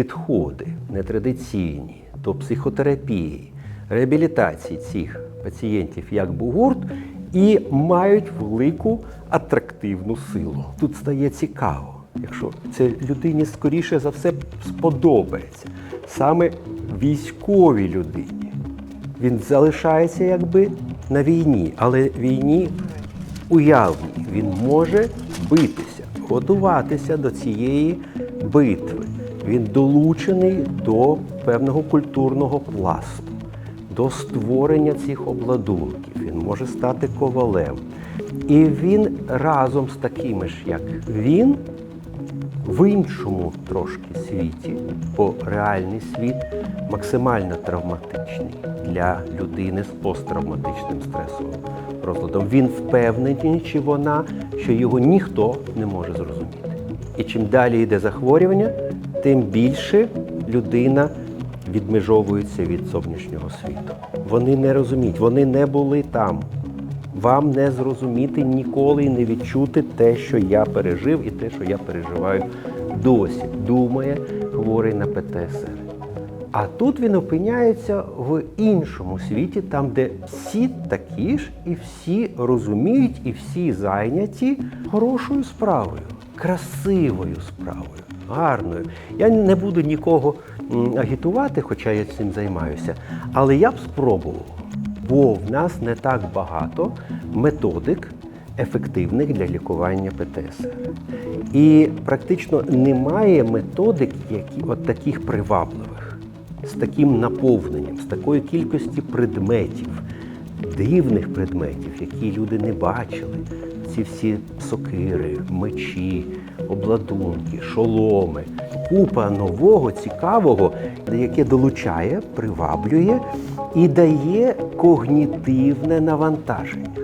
підходи нетрадиційні до психотерапії, реабілітації цих пацієнтів як бугурт і мають велику атрактивну силу. Тут стає цікаво, якщо це людині скоріше за все сподобається, саме військовій людині. Він залишається якби на війні, але війні уявній. Він може битися, готуватися до цієї битви. Він долучений до певного культурного пласту, до створення цих обладунків. Він може стати ковалем. І він разом з такими ж, як він, в іншому трошки світі, бо реальний світ максимально травматичний для людини з посттравматичним стресовим розладом. Він впевнений, чи вона, що його ніхто не може зрозуміти. І чим далі йде захворювання, тим більше людина відмежовується від зовнішнього світу. Вони не розуміють, вони не були там. Вам не зрозуміти ніколи і не відчути те, що я пережив, і те, що я переживаю досі, думає хворий на ПТСР. А тут він опиняється в іншому світі, там, де всі такі ж, і всі розуміють, і всі зайняті хорошою справою, красивою справою, гарною. Я не буду нікого агітувати, хоча я цим займаюся, але я б спробував бо в нас не так багато методик ефективних для лікування ПТСР. І практично немає методик, які от таких привабливих, з таким наповненням, з такою кількістю предметів, дивних предметів, які люди не бачили. Ці всі сокири, мечі, обладунки, шоломи, купа нового, цікавого, яке долучає, приваблює і дає когнітивне навантаження.